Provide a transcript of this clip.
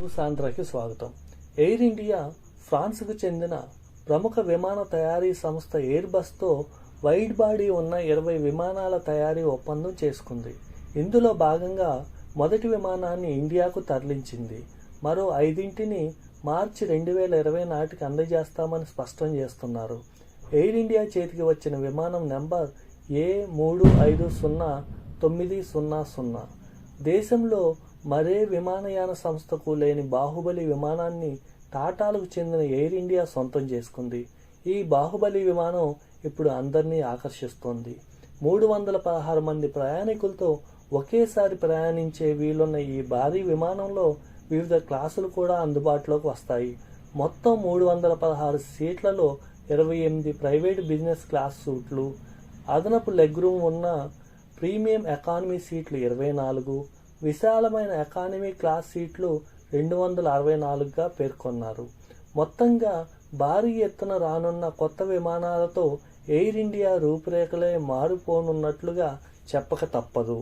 News ఆంధ్రాకి స్వాగతం. Air India ఫ్రాన్స్కు చెందిన ప్రముఖ విమాన తయారీ సంస్థ ఎయిర్ బస్తో వైడ్ బాడీ ఉన్న ఇరవై విమానాల తయారీ ఒప్పందం చేసుకుంది. ఇందులో భాగంగా మొదటి విమానాన్ని ఇండియాకు తరలించింది. మరో ఐదింటిని మార్చి రెండు వేల ఇరవై నాటికి అందజేస్తామని స్పష్టం చేస్తున్నారు. ఎయిర్ ఇండియా చేతికి వచ్చిన విమానం నెంబర్ ఏ మూడు ఐదు సున్నా తొమ్మిది సున్నా సున్నా. దేశంలో మరే విమానయాన సంస్థకు లేని బాహుబలి విమానాన్ని టాటాలకు చెందిన ఎయిర్ ఇండియా సొంతం చేసుకుంది. ఈ బాహుబలి విమానం ఇప్పుడు అందరినీ ఆకర్షిస్తోంది. మూడు వందల పదహారు మంది ప్రయాణికులతో ఒకేసారి ప్రయాణించే వీలున్న ఈ భారీ విమానంలో వివిధ క్లాసులు కూడా అందుబాటులోకి వస్తాయి. మొత్తం మూడు వందల పదహారు సీట్లలో ఇరవై ఎనిమిది ప్రైవేట్ బిజినెస్ క్లాస్ సూట్లు అదనపు లెగ్ రూమ్ ఉన్న ప్రీమియం ఎకానమీ సీట్లు ఇరవై నాలుగు విశాలమైన ఎకానమీ క్లాస్ సీట్లు రెండు వందల అరవై నాలుగుగా పేర్కొన్నారు. మొత్తంగా భారీ ఎత్తున రానున్న కొత్త విమానాలతో ఎయిర్ ఇండియా రూపురేఖలే మారిపోనున్నట్లుగా చెప్పక తప్పదు.